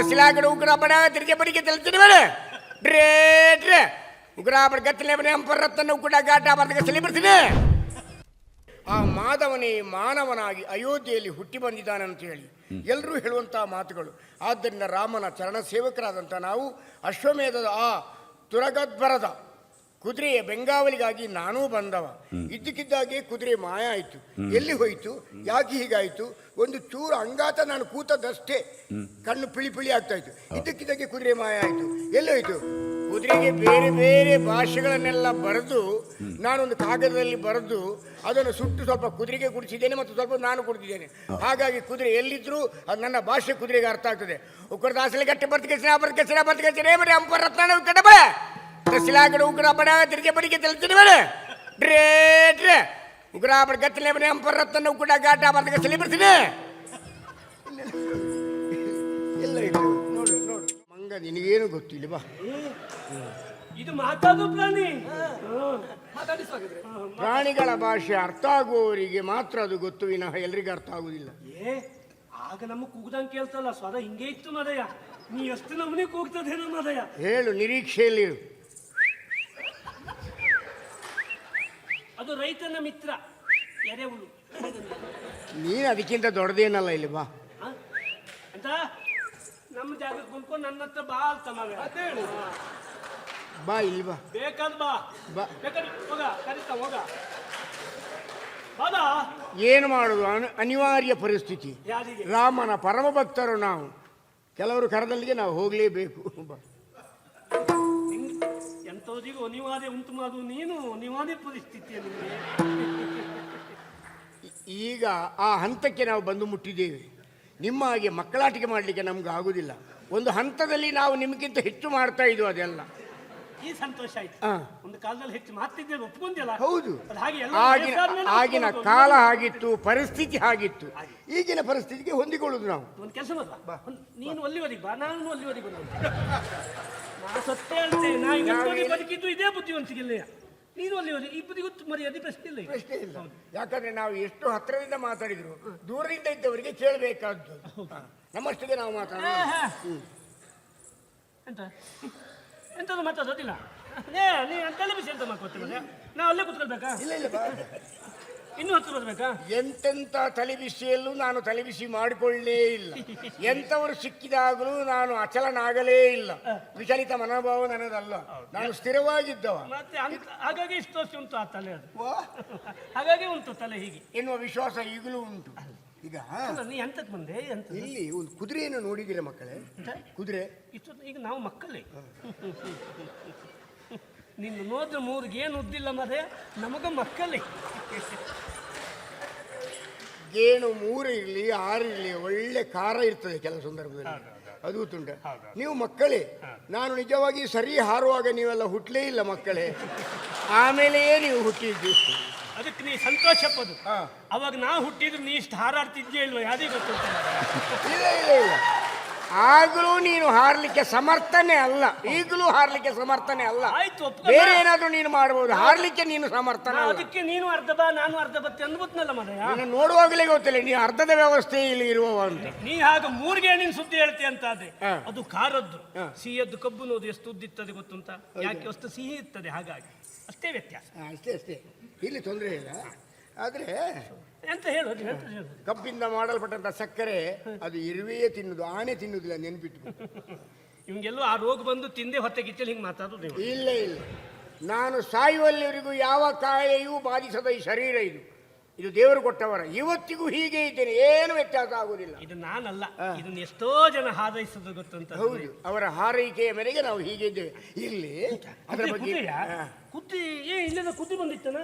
ಗಸಲಾಗಡ ಉಗ್ರ ಬಡ ತಿರುಗಿ ಬರಿಗೆ ತಲೆ ಬೇಡ್ರೆ ಉಗ್ರಾಪಡ ಗತ್ತಲೆ ಬರೀ ಅಂಪರತ್ತನ್ನು ಕೂಡ ಗಾಟ ಬರ್ದಕ್ಕೆ ಸಲಿ ಬರ್ತೀನಿ ಆ ಮಾಧವನೇ ಮಾನವನಾಗಿ ಅಯೋಧ್ಯೆಯಲ್ಲಿ ಹುಟ್ಟಿ ಬಂದಿದ್ದಾನೆ ಅಂತ ಹೇಳಿ ಎಲ್ಲರೂ ಹೇಳುವಂತಹ ಮಾತುಗಳು. ಆದ್ದರಿಂದ ರಾಮನ ಚರಣ ಸೇವಕರಾದಂಥ ನಾವು ಅಶ್ವಮೇಧದ ಆ ತುರಗದ್ಬರದ ಕುದುರೆಯ ಬೆಂಗಾವಲಿಗಾಗಿ ನಾನೂ ಬಂದವ. ಇದ್ದಕ್ಕಿದ್ದಾಗೆ ಕುದುರೆ ಮಾಯ ಆಯಿತು. ಎಲ್ಲಿ ಹೋಯಿತು? ಯಾಕೆ ಹೀಗಾಯಿತು? ಒಂದು ಚೂರು ಅಂಗಾತ ನಾನು ಕೂತದಷ್ಟೇ ಕಣ್ಣು ಪಿಳಿ ಪಿಳಿ ಆಗ್ತಾ ಇತ್ತು. ಇದ್ದಕ್ಕಿದ್ದಾಗೆ ಕುದುರೆ ಮಾಯ ಆಯಿತು. ಎಲ್ಲಿ ಹೋಯಿತು? ಕುದುರೆಗೆ ಬೇರೆ ಬೇರೆ ಭಾಷೆಗಳನ್ನೆಲ್ಲ ಬರೆದು ನಾನೊಂದು ಕಾಗದದಲ್ಲಿ ಬರೆದು ಅದನ್ನು ಸುಟ್ಟು ಸ್ವಲ್ಪ ಕುದುರೆಗೆ ಕುಡಿಸಿದ್ದೇನೆ ಮತ್ತು ಸ್ವಲ್ಪ ನಾನು ಕುಡಿದಿದ್ದೇನೆ ಹಾಗಾಗಿ ಕುದುರೆ ಎಲ್ಲಿದ್ರು ಅದು ನನ್ನ ಭಾಷೆ ಕುದುರೆಗೆ ಅರ್ಥ ಆಗ್ತದೆ. ಉಕ್ಕರ ದಾಸಲಿ ಗಟ್ಟೆ ಬರ್ತಿಗೆ ಬರ್ತಿಗೆ ಬರೀ ಅಂಪರ್ ರತ್ನ ಕಡೆ ಬರ ಸಿಲಾಕಡೆ ಉಗ್ರ ಬಡ ತಿರುಗಿ ಬಡಿಗೆ ತಿಳಿತೀನಿ ಬೇಡ ಡ್ರೇ ಡ್ರೇ. ಉಗ್ರ ಬಡ ಗತ್ತಲೆ ಬರೀ ಅಂಪರ್ ರತ್ನ ಉಕ್ಕಡ ಗಾಟ ಬರ್ತಿಗೆ ಸಲಿ ಬರ್ತೀನಿ ಇಲ್ಲ ಇದು ನೋಡು ನೋಡು. ಮಂಗ ನಿನಗೇನು ಗೊತ್ತಿಲ್ಲ ಬಾ. ಇದು ಮಾತಾಡೋ ಪ್ರಾಣಿ. ಪ್ರಾಣಿಗಳ ಭಾಷೆ ಅರ್ಥ ಆಗುವವರಿಗೆ ಮಾತ್ರ ಅದು ಗೊತ್ತು ವಿನಃ ಎಲ್ರಿಗೂ ಅರ್ಥ ಆಗುವುದಿಲ್ಲ. ಏ ಆಗ ನಮ್ಮ ಕೂಗ್ದಂಗೆ ಕೇಳ್ತಲ್ಲ ಸ್ವರ ಹಿಂಗೆ ಇತ್ತು ಮದಯ ನೀ ಎಷ್ಟು ನಮೂನೆ ಕೂಗ್ತದೆ ನಮ್ಮದಯ ಹೇಳು ನಿರೀಕ್ಷೆಯಲ್ಲಿರು ಅದು ರೈತನ ಮಿತ್ರ. ಎರೆಹುಳು. ನೀನು ಅದಕ್ಕಿಂತ ದೊಡ್ಡದೇನಲ್ಲ ಇಲ್ಲಿ ಬಾ. ಅಂತ? ನಮ್ಮ ಜಾಗಕ್ಕೆ ಬಂದ್ಕೊಂಡು ನನ್ನ ಹತ್ರ ಬಾ ಅಂತ ಮಗ ಬಾ ಇಲ್ಲಿ ಬಾ. ಬೇಕಾದ್ ಬಾ. ಬಾ. ಬೇಕಾದ್ರೆ ಹೋಗ ಕರಿತಾ ಹೋಗ. ಹೌದ ಏನು ಮಾಡುದು? ಅನ- ಅನಿವಾರ್ಯ ಪರಿಸ್ಥಿತಿ. ಯಾರಿಗೆ? ರಾಮನ ಪರಮ ಭಕ್ತರು ನಾವು. ಕೆಲವರು ಕರೆದಲ್ಲಿಗೆ ನಾವು ಹೋಗಲೇಬೇಕು. ಬಾ. ಎಂಥವರಿಗೂ ಅನಿವಾರ್ಯ ಉಂಟು ಮಾಡುವ ನೀನು ಅನಿವಾರ್ಯ ಪರಿಸ್ಥಿತಿಯ ನಿಮಗೆ ಈಗ ಆ ಹಂತಕ್ಕೆ ನಾವು ಬಂದು ಮುಟ್ಟಿದ್ದೇವೆ. ನಿಮ್ಮ ಹಾಗೆ ಮಕ್ಕಳಾಟಿಕೆ ಮಾಡಲಿಕ್ಕೆ ನಮ್ಗೆ ಆಗುದಿಲ್ಲ. ಒಂದು ಹಂತದಲ್ಲಿ ನಾವು ನಿಮಗಿಂತ ಹೆಚ್ಚು ಮಾಡ್ತಾ ಇದ್ವು ಅದೆಲ್ಲ. ಈ ಸಂತೋಷ ಆಯ್ತು. ಹಾ. ಒಂದು ಕಾಲದಲ್ಲಿ ಹೆಚ್ಚು ಮಾತಿದ್ದೇವೆ ಒಪ್ಕೊಂದಿಲ್ಲ ಹೌದು. ಅದು ಹಾಗೆ ಎಲ್ಲ ಆಗಿನ ವಯಸ್ಸಾದ್ಮೇಲೆ ಆಗಿನ ಒಪ್ಕೊಳ್ಳೋದು. ಕಾಲ ಆಗಿತ್ತು ಪರಿಸ್ಥಿತಿ ಆಗಿತ್ತು. ಈಗಿನ ಪರಿಸ್ಥಿತಿಗೆ ಹೊಂದಿಕೊಳ್ಳುದು ನಾವು. ಒಂದು ಕೆಲಸ ಬಾ. ನೀನು ಅಲ್ಲಿವರೆಗೆ ಬಾ ನಾನು ಅಲ್ಲಿವರೆಗೆ ಬಂದ ನಾ ಸತ್ಯ ಹೇಳ್ತೇನೆ ನಾ ಇವತ್ತವರೆಗೆ ಬದುಕಿದ್ದು ಇದೇ ಬುದ್ಧಿವಂತಿಗಿಲ್ಲ ನೀನು ಅಲ್ಲಿವರೆಗೆ ಗೊತ್ತು ಮರ್ಯಾದೆ ಪ್ರಶ್ನೆ ಇಲ್ಲ ಈಗ. ಪ್ರಶ್ನೆ ಇಲ್ಲ. ಯಾಕಂದ್ರೆ ನಾವು ಎಷ್ಟು ಹತ್ತಿರದಿಂದ ಮಾತಾಡಿದ್ರು ದೂರದಿಂದ ಇದ್ದವರಿಗೆ ಕೇಳಬೇಕಾದ್ದು. ನಮ್ಮಷ್ಟಿಗೆ ನಾವು ಮಾತಾಡೋದು. ಆಹಾ. ಎಂತ? ಎಂತದು ಮಾತಾಡೋದಿಲ್ಲ ಏ ನೀ ಟೆಲಿವಿಷನ್ ಅಂತ ಮಾತಾಡ್ತೀವಿ ನಾವು ಅಲ್ಲೇ ಕೂತ್ಕೊಳ್ಬೇಕಾ? ಇಲ್ಲ ಇಲ್ಲ ಇನ್ನು ಇನ್ನೂ ಹತ್ತು ಬರ್ಬೇಕಾ ಎಂತೆಂಥ ತಲೆಬಿಸಿಯಲ್ಲೂ ನಾನು ತಲೆಬಿಸಿ ಮಾಡಿಕೊಳ್ಳೇ ಇಲ್ಲ. ಎಂಥವರು ಸಿಕ್ಕಿದಾಗಲೂ ನಾನು ಅಚಲನಾಗಲೇ ಇಲ್ಲ. ವಿಚಲಿತ ಮನೋಭಾವ ನನ್ನದಲ್ಲ ನಾನು ಸ್ಥಿರವಾಗಿದ್ದವ. ಮತ್ತೆ ಅಂತ ಹಾಗಾಗಿ ಇಷ್ಟು ವರ್ಷ ಉಂಟು ಆ ತಲೆ ಅದು. ಹಾಗಾಗಿ ಉಂಟು ತಲೆ ಹೀಗೆ. ಎನ್ನುವ ವಿಶ್ವಾಸ ಈಗಲೂ ಉಂಟು. ಈಗ ಅಲ್ಲ, ನೀ ಎಂತಕ್ಕೆ ಬಂದೆ? ಎಂತ ಇಲ್ಲಿ ಒಂದು ಕುದುರೆಯನ್ನು ನೋಡಿದ್ದೀರಾ ಮಕ್ಕಳೇ? ಕುದುರೆ? ಇಷ್ಟು ಈಗ ನಾವು ಮಕ್ಕಳೇ. ನಿನ್ನ ನೋದ್ರ ಮೂರಿಗೆ ಏನು ಉದ್ದಿಲ್ಲ ಮರೆ? ನಮಗ ಮಕ್ಕಳೇ. ಏನು ಮೂರು ಇರಲಿ ಆರು ಇರಲಿ ಒಳ್ಳೆ ಖಾರ ಇರ್ತದೆ ಕೆಲವು ಸಂದರ್ಭದಲ್ಲಿ. ಅದು ತುಂಡ ನೀವು ಮಕ್ಕಳೇ ನಾನು ನಿಜವಾಗಿ ಸರಿ ಹಾರುವಾಗ ನೀವೆಲ್ಲ ಹುಟ್ಟಲೇ ಇಲ್ಲ ಮಕ್ಕಳೇ. ಆಮೇಲೆಯೇ ನೀವು ಹುಟ್ಟಿದ್ದು ಅದಕ್ಕೆ ನೀ ಸಂತೋಷ ಪದ. ಅವಾಗ ನಾ ಹುಟ್ಟಿದ್ರೆ ನೀ ಇಷ್ಟು ಹಾರಾಡ್ತಿದ್ಯೇ ಇಲ್ವ ಯಾವುದೇ ಗೊತ್ತು ಇಲ್ಲ ಇಲ್ಲ ಇಲ್ಲ. ಆಗಲೂ ನೀನು ಹಾರ್ಲಿಕ್ಕೆ ಸಮರ್ಥನೆ ಅಲ್ಲ. ಈಗಲೂ ಹಾರ್ಲಿಕ್ಕೆ ಸಮರ್ಥನೆ ಅಲ್ಲ. ಆಯ್ತು ಬೇರೆ ಏನಾದ್ರೂ ನೀನು ಮಾಡಬಹುದು ಹಾರ್ಲಿಕ್ಕೆ ನೀನು ಸಮರ್ಥನ ನಾ ಅಲ್ಲ. ಅದಕ್ಕೆ ನೀನು ಅರ್ಧ ಬಾ ನಾನು ಅರ್ಧ ಬತ್ತೆ ಅಂದ್ಬಿಟ್ನಲ್ಲ ಮನೆ ನೀನು ನೋಡುವಾಗಲೇ ಗೊತ್ತಿಲ್ಲ ನೀ ಅರ್ಧದ ವ್ಯವಸ್ಥೆ ಇಲ್ಲಿ ಇರುವವ ಅಂತ. ನೀ ಹಾಗೆ ಮೂರ್ಗೆ ನಿನ್ ಸುದ್ದಿ ಹೇಳ್ತಿ ಅಂತ ಆದ್ರೆ ಹಾ. ಅದು ಖಾರದ್ದು. ಸಿಹಿಯದ್ದು ಕಬ್ಬು ನೋದು ಎಷ್ಟು ಉದ್ದಿರ್ತದೆ ಗೊತ್ತುಂಟ? ಯಾಕೆ ಅಷ್ಟು ಸಿಹಿ ಇರ್ತದೆ ಹಾಗಾಗಿ. ಅಷ್ಟೇ ವ್ಯತ್ಯಾಸ. ಅಷ್ಟೇ ಅಷ್ಟೇ. ಇಲ್ಲಿ ತೊಂದರೆ ಇಲ್ಲ. ಆದರೆ ಎಂತ ಹೇಳೋದು ಎಂತ ಕಬ್ಬಿಂದ ಮಾಡಲ್ಪಟ್ಟಂತ ಸಕ್ಕರೆ ಅದು ಇರುವೆಯೇ ತಿನ್ನುದು ಆನೆ ತಿನ್ನುವುದಿಲ್ಲ ನೆನ್ಪಿಟ್ಟು ಇವಂಗೆಲ್ಲೋ ಆ ರೋಗ ಬಂದು ತಿಂದೆ ಹೊತ್ತೆ ಕಿಚ್ಚಲ್ಲಿ ಹಿಂಗೆ ಮಾತಾಡೋದು ನೀವು. ಇಲ್ಲ ಇಲ್ಲ. ನಾನು ಸಾಯುವಲ್ಲಿವರೆಗೂ ಯಾವ ಕಾಯೆಯೂ ಬಾಧಿಸದ ಈ ಶರೀರ ಇದು. ಇದು ದೇವರು ಕೊಟ್ಟವರ. ಇವತ್ತಿಗೂ ಹೀಗೆ ಇದ್ದೇನೆ. ಏನು ವ್ಯತ್ಯಾಸ ಆಗುವುದಿಲ್ಲ. ಇದು ನಾನಲ್ಲ. ಇದನ್ನ ಎಷ್ಟೋ ಜನ ಹಾರೈಸೋದು ಗೊತ್ತಂತ ಹೌದು. ಅವರ ಹಾರೈಕೆಯ ಮೇರೆಗೆ ನಾವು ಹೀಗೆ ಇದ್ದೇವೆ. ಇಲ್ಲಿ ಅದರ ಬಗ್ಗೆ. ಕುದ್ದಿ ಏ ಇಲ್ಲದ ಕುದ್ದಿ ಬಂದಿತ್ತನ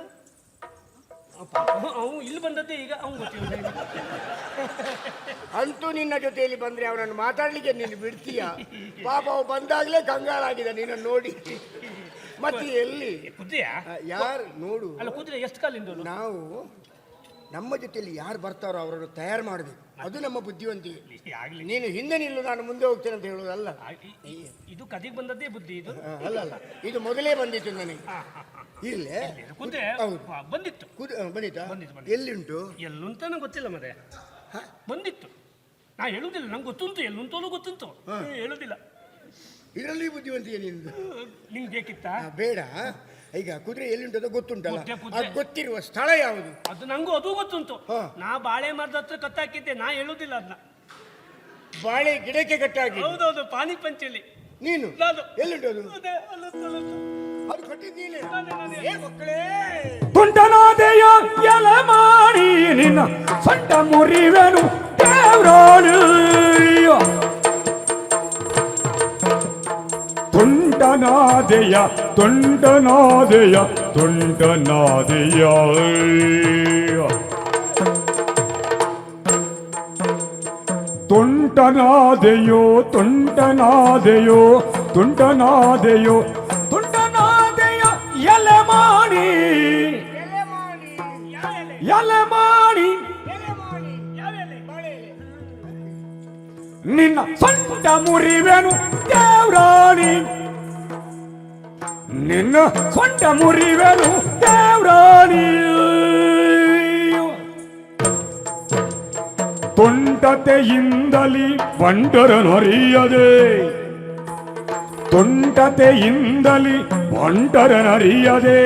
ಅವನು ಇಲ್ಲಿ ಬಂದದ್ದೇ ಈಗ ಅವನು ಗೊತ್ತಿಲ್ಲ. ಅಂತೂ ನಿನ್ನ ಜೊತೆಯಲ್ಲಿ ಬಂದ್ರೆ ಅವನನ್ನು ಮಾತಾಡ್ಲಿಕ್ಕೆ ನೀನು ಬಿಡ್ತೀಯ? ಪಾಪ ಅವ ಬಂದಾಗಲೇ ಕಂಗಾಲಾಗಿದೆ ನಿನ್ನನ್ನು ನೋಡಿ. ಮತ್ತೆ ಎಲ್ಲಿ? ಕುದುರೆ ಯಾರು? ನೋಡು. ಅಲ್ಲ ಕುದುರೆ ಎಷ್ಟು ಕಾಲಿಂದ ನಾವು ನಮ್ಮ ಜೊತೆಯಲ್ಲಿ ಯಾರು ಬರ್ತಾರೋ ಅವರನ್ನು ತಯಾರು ಮಾಡಬೇಕು. ಅದು ನಮ್ಮ ಬುದ್ಧಿವಂತಿಕೆ. ಆಗ್ಲಿ. ನೀನು ಹಿಂದೆ ನಿಲ್ಲು ನಾನು ಮುಂದೆ ಹೋಗ್ತೇನೆ ಅಂತ ಹೇಳೋದಲ್ಲ ಇದು ಕದಿಗೆ ಬಂದದ್ದೇ ಬುದ್ಧಿ ಇದು? ಅಲ್ಲ ಅಲ್ಲ. ಇದು ಮೊದಲೇ ಬಂದಿತ್ತು ನನಗೆ. ಇಲ್ಲೇ ಕುದುರೆ ಹೌದು. ಬಂದಿತ್ತು. ಕುದುರೆ ಬಂದಿತ್ತು, ಬಂದಿತ್ತು. ಎಲ್ಲಿಂಟು? ಎಲ್ಲುಂತಾನು ಗೊತ್ತಿಲ್ಲ ಮತ್ತೆ ಬಂದಿತ್ತು. ನಾ ಹೇಳುದಿಲ್ಲ ನಂಗೆ ಗೊತ್ತುಂಟು ಎಲ್ಲುಂತಲೂ ಗೊತ್ತುಂಟು. ಹೇಳುದಿಲ್ಲ. ಇದರಲ್ಲಿ ಬುದ್ಧಿವಂತಿಕೆ ನಿಂದು. ನಿಂಗೆ ಬೇಕಿತ್ತಾ? ಬೇಡ. ಈಗ ಕುದುರೆ ಎಲ್ಲಿಂಟದ ಗೊತ್ತುಂಟಲ್ಲ? ಕುದುರೆ, ಕುದುರೆ. ಅದು ಗೊತ್ತಿರುವ ಸ್ಥಳ ಯಾವುದು? ಅದು ನಂಗೂ ಅದು ಗೊತ್ತುಂಟು. ಹಾ. ನಾ ಬಾಳೆ ಮರದ ಹತ್ರ ಕತ್ತಾಕಿದ್ದೆ ನಾ ಹೇಳುದಿಲ್ಲ ಅದನ್ನ ಬಾಳೆ ಗಿಡಕ್ಕೆ ಕಟ್ಟಾಗಿ ಹೌದೌದು ಪಾನಿ ಪಂಚಲಿ. ನೀನು? ನಾನು ಎಲ್ಲಿಂಟದು ಅದೇ, ಅಲ್ಲೊಂದು, ಅಲ್ಲೊಂದು. ಅದು ಕಟ್ಟಿದ್ದೀನಿ ನಾನೇ, ನಾನೇ. ಏ ಮಕ್ಕಳೇ! ಎಲೆ ಮಾಡಿ ನಿನ್ನ ಸೊಂಟ ಮುರಿವೆನು ದೇವ್ರಾಳು தொண்டநாதையா தொண்டநாதையா தொண்டநாதையா தொண்டநாதையோ தொண்டநாதையோ தொண்டநாதையோ தொண்டநாதையா எலமா ನಿನ್ನ ಸೊಂಟ ಮುರಿವೆನು ದೇವ್ರಾಣಿ. ನಿನ್ನ ಸೊಂಟ ಮುರಿವೆನು ದೇವ್ರಾಣಿ. ತುಂಟತೆಯಿಂದಲಿ ಬಂಟರನರಿಯದೆ ತುಂಟತೆಯಿಂದಲಿ ಬಂಟರನರಿಯದೆ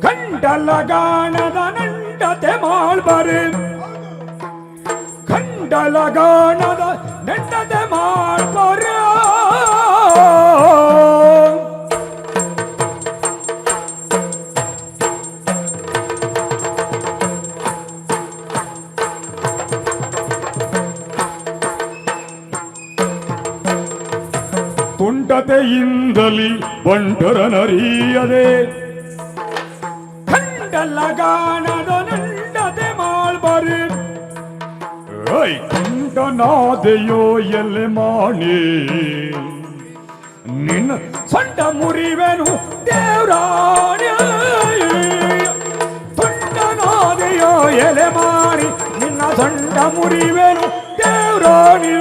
ಗಂಡಲಗಾಣದ ನಂಟತೆ ಮಾಡ್ಬಾರೆ ಕಂಡಲಗಾಣದ ನೆಟ್ಟದೆ ತುಂಡತೆಯಿಂದಲಿ ತುಂಟತೆಯಿಂದಲಿ ಬಂಟರನರಿಯದೆ ಕಂಡಲಗಾಣದ ನಂಡದೆ ಮಾಡ್ಬಾರೆ ಐ ಕುಂಟನಾದೆಯೋ ಎಲೆ ಮಾಡಿ ನಿನ್ನ ಸೊಂಟ ಮುರಿವೆನು ದೇವ್ರಾಣಿ ತುಂಟನಾದೆಯೋ ಎಲೆ ಮಾಡಿ ನಿನ್ನ ಸೊಂಟ ಮುರಿವೆನು ದೇವ್ರಾಣಿ